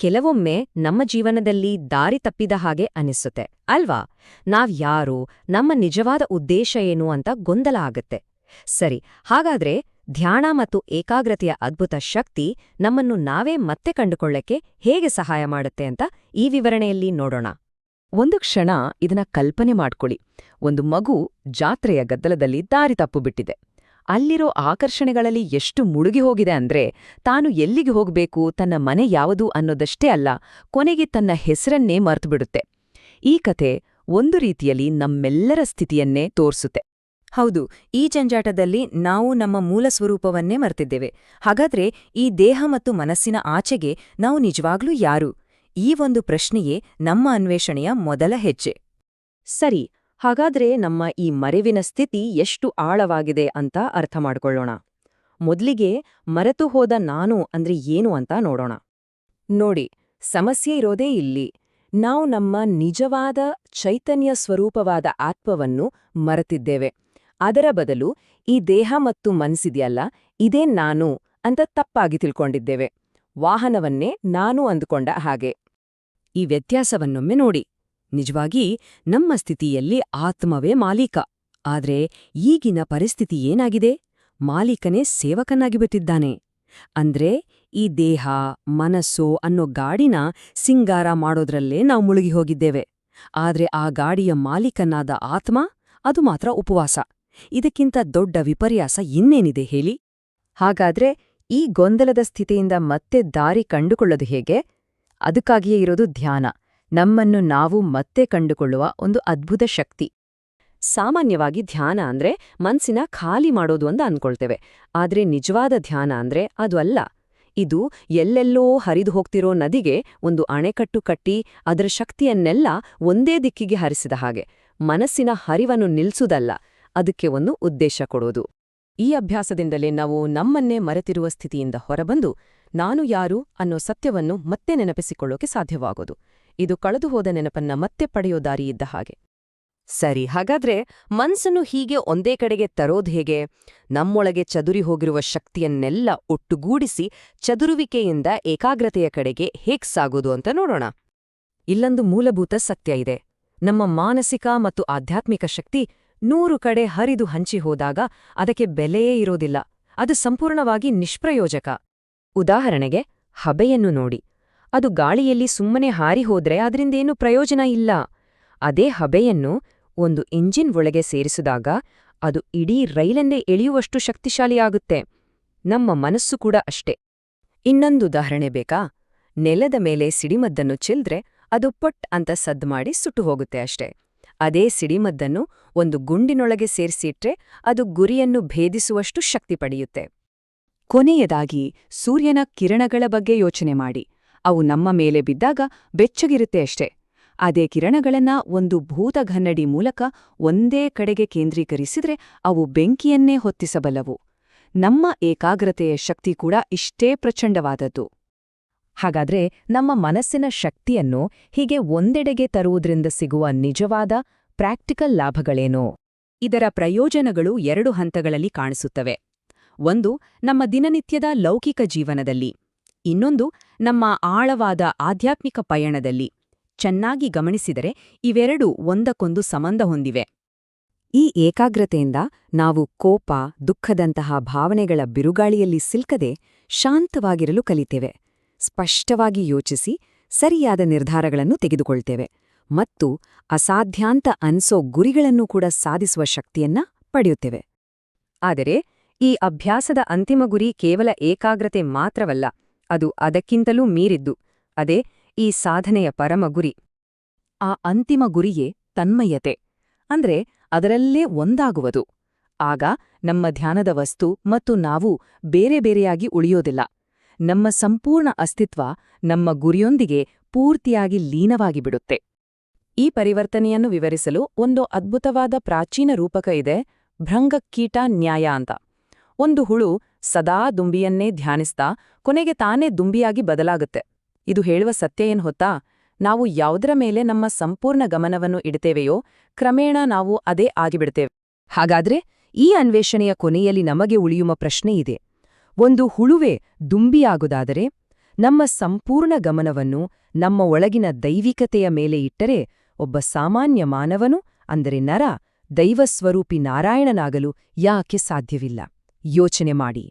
ಕೆಲವೊಮ್ಮೆ ನಮ್ಮ ಜೀವನದಲ್ಲಿ ದಾರಿ ತಪ್ಪಿದ ಹಾಗೆ ಅನಿಸುತ್ತೆ. ಅಲ್ವಾ? ನಾವ್ ಯಾರು, ನಮ್ಮ ನಿಜವಾದ ಉದ್ದೇಶ ಏನು ಅಂತ ಗೊಂದಲ ಆಗುತ್ತೆ. ಸರಿ, ಹಾಗಾದ್ರೆ ಧ್ಯಾನ ಮತ್ತು ಏಕಾಗ್ರತೆಯ ಅದ್ಭುತ ಶಕ್ತಿ ನಮ್ಮನ್ನು ನಾವೇ ಮತ್ತೆ ಕಂಡುಕೊಳ್ಳಕ್ಕೆ ಹೇಗೆ ಸಹಾಯ ಮಾಡುತ್ತೆ ಅಂತ ಈ ವಿವರಣೆಯಲ್ಲಿ ನೋಡೋಣ. ಒಂದು ಕ್ಷಣ ಇದನ್ನ ಕಲ್ಪನೆ ಮಾಡ್ಕೊಳ್ಳಿ. ಒಂದು ಮಗು ಜಾತ್ರೆಯ ಗದ್ದಲದಲ್ಲಿ ದಾರಿ ತಪ್ಪು ಬಿಟ್ಟಿದೆ. ಅಲ್ಲಿರೋ ಆಕರ್ಷಣೆಗಳಲ್ಲಿ ಎಷ್ಟು ಮುಳುಗಿ ಹೋಗಿದೆ ಅಂದ್ರೆ ತಾನು ಎಲ್ಲಿಗೆ ಹೋಗಬೇಕು, ತನ್ನ ಮನೆ ಯಾವುದು ಅನ್ನೋದಷ್ಟೇ ಅಲ್ಲ, ಕೊನೆಗೆ ತನ್ನ ಹೆಸರನ್ನೇ ಮರ್ತುಬಿಡುತ್ತೆ. ಈ ಕಥೆ ಒಂದು ರೀತಿಯಲ್ಲಿ ನಮ್ಮೆಲ್ಲರ ಸ್ಥಿತಿಯನ್ನೇ ತೋರಿಸುತ್ತೆ. ಹೌದು, ಈ ಜಂಜಾಟದಲ್ಲಿ ನಾವು ನಮ್ಮ ಮೂಲ ಸ್ವರೂಪವನ್ನೇ ಮರ್ತಿದ್ದೇವೆ. ಹಾಗಾದ್ರೆ ಈ ದೇಹ ಮತ್ತು ಮನಸ್ಸಿನ ಆಚೆಗೆ ನಾವು ನಿಜವಾಗ್ಲೂ ಯಾರು? ಈ ಒಂದು ಪ್ರಶ್ನೆಯೇ ನಮ್ಮ ಅನ್ವೇಷಣೆಯ ಮೊದಲ ಹೆಜ್ಜೆ. ಸರಿ ಹಾಗಾದ್ರೆ ನಮ್ಮ ಈ ಮರೆವಿನ ಸ್ಥಿತಿ ಎಷ್ಟು ಆಳವಾಗಿದೆ ಅಂತ ಅರ್ಥ ಮಾಡ್ಕೊಳ್ಳೋಣ. ಮೊದ್ಲಿಗೆ ಮರೆತು ಹೋದ ನಾನು ಅಂದ್ರೆ ಏನು ಅಂತ ನೋಡೋಣ. ನೋಡಿ, ಸಮಸ್ಯೆ ಇರೋದೇ ಇಲ್ಲಿ. ನಾವು ನಮ್ಮ ನಿಜವಾದ ಚೈತನ್ಯ ಸ್ವರೂಪವಾದ ಆತ್ಮವನ್ನು ಮರೆತಿದ್ದೇವೆ. ಅದರ ಬದಲು ಈ ದೇಹ ಮತ್ತು ಮನಸ್ಸಿದೆಯಲ್ಲ, ಇದೇ ನಾನು ಅಂತ ತಪ್ಪಾಗಿ ತಿಳ್ಕೊಂಡಿದ್ದೇವೆ. ವಾಹನವನ್ನೇ ನಾನು ಅಂದುಕೊಂಡ ಹಾಗೆ. ಈ ವ್ಯತ್ಯಾಸವನ್ನೊಮ್ಮೆ ನೋಡಿ. ನಿಜವಾಗಿ ನಮ್ಮ ಸ್ಥಿತಿಯಲ್ಲಿ ಆತ್ಮವೇ ಮಾಲೀಕ. ಆದ್ರೆ ಈಗಿನ ಪರಿಸ್ಥಿತಿ ಏನಾಗಿದೆ? ಮಾಲೀಕನೇ ಸೇವಕನಾಗಿಬಿಟ್ಟಿದ್ದಾನೆ ಅಂದ್ರೆ ಈ ದೇಹ, ಮನಸ್ಸು ಅನ್ನೋ ಗಾಡಿನ ಸಿಂಗಾರ ಮಾಡೋದ್ರಲ್ಲೇ ನಾವು ಮುಳುಗಿ ಹೋಗಿದ್ದೇವೆ. ಆದ್ರೆ ಆ ಗಾಡಿಯ ಮಾಲೀಕನಾದ ಆತ್ಮ ಅದು ಮಾತ್ರ ಉಪವಾಸ. ಇದಕ್ಕಿಂತ ದೊಡ್ಡ ವಿಪರ್ಯಾಸ ಇನ್ನೇನಿದೆ ಹೇಳಿ? ಹಾಗಾದ್ರೆ ಈ ಗೊಂದಲದ ಸ್ಥಿತಿಯಿಂದ ಮತ್ತೆ ದಾರಿ ಕಂಡುಕೊಳ್ಳೋದು ಹೇಗೆ? ಅದಕ್ಕಾಗಿಯೇ ಇರೋದು ಧ್ಯಾನ. ನಮ್ಮನ್ನು ನಾವು ಮತ್ತೆ ಕಂಡುಕೊಳ್ಳುವ ಒಂದು ಅದ್ಭುತ ಶಕ್ತಿ. ಸಾಮಾನ್ಯವಾಗಿ ಧ್ಯಾನ ಅಂದ್ರೆ ಮನ್ಸಿನ ಖಾಲಿ ಮಾಡೋದು ಅಂತ ಅನ್ಕೊಳ್ತೇವೆ. ಆದ್ರೆ ನಿಜವಾದ ಧ್ಯಾನ ಅಂದ್ರೆ ಅದು ಅಲ್ಲ. ಇದು ಎಲ್ಲೆಲ್ಲೋ ಹರಿದು ಹೋಗ್ತಿರೋ ನದಿಗೆ ಒಂದು ಅಣೆಕಟ್ಟು ಕಟ್ಟಿ ಅದರ ಶಕ್ತಿಯನ್ನೆಲ್ಲ ಒಂದೇ ದಿಕ್ಕಿಗೆ ಹರಿಸಿದ ಹಾಗೆ, ಮನಸ್ಸಿನ ಹರಿವನ್ನು ನಿಲ್ಸುದಲ್ಲ ಅದಕ್ಕೆ ಒಂದು ಉದ್ದೇಶ ಕೊಡೋದು. ಈ ಅಭ್ಯಾಸದಿಂದಲೇ ನಾವು ನಮ್ಮನ್ನೇ ಮರೆತಿರುವ ಸ್ಥಿತಿಯಿಂದ ಹೊರಬಂದು, ನಾನು ಯಾರು ಅನ್ನೋ ಸತ್ಯವನ್ನು ಮತ್ತೆ ನೆನಪಿಸಿಕೊಳ್ಳೋಕೆ ಸಾಧ್ಯವಾಗೋದು. ಇದು ಕಳೆದುಹೋದ ನೆನಪನ್ನ ಮತ್ತೆ ಪಡೆಯೋ ದಾರಿ ಇದ್ದ ಹಾಗೆ. ಸರಿ, ಹಾಗಾದ್ರೆ ಮನ್ಸನ್ನು ಹೀಗೆ ಒಂದೇ ಕಡೆಗೆ ತರೋದ್ಹೇಗೆ ನಮ್ಮೊಳಗೆ ಚದುರಿ ಹೋಗಿರುವ ಶಕ್ತಿಯನ್ನೆಲ್ಲ ಒಟ್ಟುಗೂಡಿಸಿ ಚದುರುವಿಕೆಯಿಂದ ಏಕಾಗ್ರತೆಯ ಕಡೆಗೆ ಹೇಗ್ ಸಾಗೋದು ಅಂತ ನೋಡೋಣ. ಇಲ್ಲೊಂದು ಮೂಲಭೂತ ಸತ್ಯ ಇದೆ. ನಮ್ಮ ಮಾನಸಿಕ ಮತ್ತು ಆಧ್ಯಾತ್ಮಿಕ ಶಕ್ತಿ ನೂರು ಕಡೆ ಹರಿದು ಹಂಚಿ ಹೋದಾಗ ಅದಕ್ಕೆ ಬೆಲೆಯೇ ಇರೋದಿಲ್ಲ. ಅದು ಸಂಪೂರ್ಣವಾಗಿ ನಿಷ್ಪ್ರಯೋಜಕ. ಉದಾಹರಣೆಗೆ, ಹಬೆಯನ್ನು ನೋಡಿ. ಅದು ಗಾಳಿಯಲ್ಲಿ ಸುಮ್ಮನೆ ಹಾರಿ ಹೋದ್ರೆ ಅದರಿಂದೇನು ಪ್ರಯೋಜನ ಇಲ್ಲ. ಅದೇ ಹಬೆಯನ್ನು ಒಂದು ಇಂಜಿನ್ ಒಳಗೆ ಸೇರಿಸಿದಾಗ ಅದು ಇಡೀ ರೈಲನ್ನೇ ಎಳೆಯುವಷ್ಟು ಶಕ್ತಿಶಾಲಿಯಾಗುತ್ತೆ. ನಮ್ಮ ಮನಸ್ಸು ಕೂಡ ಅಷ್ಟೆ. ಇನ್ನೊಂದು ಉದಾಹರಣೆ ಬೇಕಾ? ನೆಲದ ಮೇಲೆ ಸಿಡಿಮದ್ದನ್ನು ಚೆಲ್ದ್ರೆ ಅದು ಪಟ್ ಅಂತ ಸದ್ದು ಮಾಡಿ ಸುಟ್ಟು ಹೋಗುತ್ತೆ ಅಷ್ಟೇ. ಅದೇ ಸಿಡಿಮದ್ದನ್ನು ಒಂದು ಗುಂಡಿನೊಳಗೆ ಸೇರಿಸಿಟ್ರೆ ಅದು ಗುರಿಯನ್ನು ಭೇದಿಸುವಷ್ಟು ಶಕ್ತಿ ಪಡೆಯುತ್ತೆ. ಕೊನೆಯದಾಗಿ ಸೂರ್ಯನ ಕಿರಣಗಳ ಬಗ್ಗೆ ಯೋಚನೆ ಮಾಡಿ. ಅವು ನಮ್ಮ ಮೇಲೆ ಬಿದ್ದಾಗ ಬೆಚ್ಚಗಿರುತ್ತೆ ಅಷ್ಟೇ. ಅದೇ ಕಿರಣಗಳನ್ನ ಒಂದು ಭೂತಘನ್ನಡಿ ಮೂಲಕ ಒಂದೇ ಕಡೆಗೆ ಕೇಂದ್ರೀಕರಿಸಿದ್ರೆ ಅವು ಬೆಂಕಿಯನ್ನೇ ಹೊತ್ತಿಸಬಲ್ಲವು. ನಮ್ಮ ಏಕಾಗ್ರತೆಯ ಶಕ್ತಿ ಕೂಡ ಇಷ್ಟೇ ಪ್ರಚಂಡವಾದದ್ದು. ಹಾಗಾದ್ರೆ ನಮ್ಮ ಮನಸ್ಸಿನ ಶಕ್ತಿಯನ್ನು ಹೀಗೆ ಒಂದೆಡೆಗೆ ತರುವುದರಿಂದ ಸಿಗುವ ನಿಜವಾದ ಪ್ರಾಕ್ಟಿಕಲ್ ಲಾಭಗಳೇನೋ? ಇದರ ಪ್ರಯೋಜನಗಳು ಎರಡು ಹಂತಗಳಲ್ಲಿ ಕಾಣಿಸುತ್ತವೆ. ಒಂದು, ನಮ್ಮ ದಿನನಿತ್ಯದ ಲೌಕಿಕ ಜೀವನದಲ್ಲಿ. ಇನ್ನೊಂದು ನಮ್ಮ ಆಳವಾದ ಆಧ್ಯಾತ್ಮಿಕ ಪಯಣದಲ್ಲಿ ಚೆನ್ನಾಗಿ ಗಮನಿಸಿದರೆ ಇವೆರಡೂ ಒಂದಕ್ಕೊಂದು ಸಂಬಂಧ ಹೊಂದಿವೆ. ಈ ಏಕಾಗ್ರತೆಯಿಂದ ನಾವು ಕೋಪ, ದುಃಖದಂತಹ ಭಾವನೆಗಳ ಬಿರುಗಾಳಿಯಲ್ಲಿ ಸಿಲ್ಕದೆ ಶಾಂತವಾಗಿರಲು ಕಲಿತೇವೆ. ಸ್ಪಷ್ಟವಾಗಿ ಯೋಚಿಸಿ ಸರಿಯಾದ ನಿರ್ಧಾರಗಳನ್ನು ತೆಗೆದುಕೊಳ್ತೇವೆ ಮತ್ತು ಅಸಾಧ್ಯಾಂತ ಅನ್ಸೋ ಗುರಿಗಳನ್ನು ಕೂಡ ಸಾಧಿಸುವ ಶಕ್ತಿಯನ್ನ ಪಡೆಯುತ್ತೇವೆ. ಆದರೆ ಈ ಅಭ್ಯಾಸದ ಅಂತಿಮ ಗುರಿ ಕೇವಲ ಏಕಾಗ್ರತೆ ಮಾತ್ರವಲ್ಲ ಅದು ಅದಕ್ಕಿಂತಲೂ ಮೀರಿದ್ದು. ಅದೇ, ಈ ಸಾಧನೆಯ ಪರಮ ಗುರಿ. ಆ ಅಂತಿಮ ಗುರಿಯೇ ತನ್ಮಯತೆ. ಅಂದ್ರೆ, ಅದರಲ್ಲೇ ಒಂದಾಗುವುದು. ಆಗ, ನಮ್ಮ ಧ್ಯಾನದ ವಸ್ತು ಮತ್ತು ನಾವು ಬೇರೆ ಬೇರೆಯಾಗಿ ಉಳಿಯೋದಿಲ್ಲ. ನಮ್ಮ ಸಂಪೂರ್ಣ ಅಸ್ತಿತ್ವ ನಮ್ಮ ಗುರಿಯೊಂದಿಗೆ ಪೂರ್ತಿಯಾಗಿ ಲೀನವಾಗಿ ಬಿಡುತ್ತೆ. ಈ ಪರಿವರ್ತನೆಯನ್ನು ವಿವರಿಸಲು ಒಂದು ಅದ್ಭುತವಾದ ಪ್ರಾಚೀನ ರೂಪಕ ಇದೆ ಭ್ರಂಗಕೀಟ ನ್ಯಾಯ ಅಂತ. ಒಂದು ಹುಳು ಸದಾ ದುಂಬಿಯನ್ನೇ ಧ್ಯಾನಿಸ್ತಾ ಕೊನೆಗೆ ತಾನೇ ದುಂಬಿಯಾಗಿ ಬದಲಾಗುತ್ತೆ. ಇದು ಹೇಳುವ ಸತ್ಯ ಏನ್ ಹೊತ್ತಾ? ನಾವು ಯಾವುದರ ಮೇಲೆ ನಮ್ಮ ಸಂಪೂರ್ಣ ಗಮನವನ್ನು ಇಡ್ತೇವೆಯೋ, ಕ್ರಮೇಣ ನಾವು ಅದೇ ಆಗಿಬಿಡ್ತೇವೆ. ಹಾಗಾದ್ರೆ ಈ ಅನ್ವೇಷಣೆಯ ಕೊನೆಯಲ್ಲಿ ನಮಗೆ ಉಳಿಯುವ ಪ್ರಶ್ನೆ ಇದೆ. ಒಂದು ಹುಳುವೆ ದುಂಬಿಯಾಗುವುದಾದರೆ, ನಮ್ಮ ಸಂಪೂರ್ಣ ಗಮನವನ್ನು ನಮ್ಮ ಒಳಗಿನ ದೈವಿಕತೆಯ ಮೇಲೆ ಇಟ್ಟರೆ ಒಬ್ಬ ಸಾಮಾನ್ಯ ಮಾನವನು, ಅಂದರೆ ನರ, ದೈವಸ್ವರೂಪಿ ನಾರಾಯಣನಾಗಲು ಯಾಕೆ ಸಾಧ್ಯವಿಲ್ಲ? ಯೋಚನೆ ಮಾಡಿ.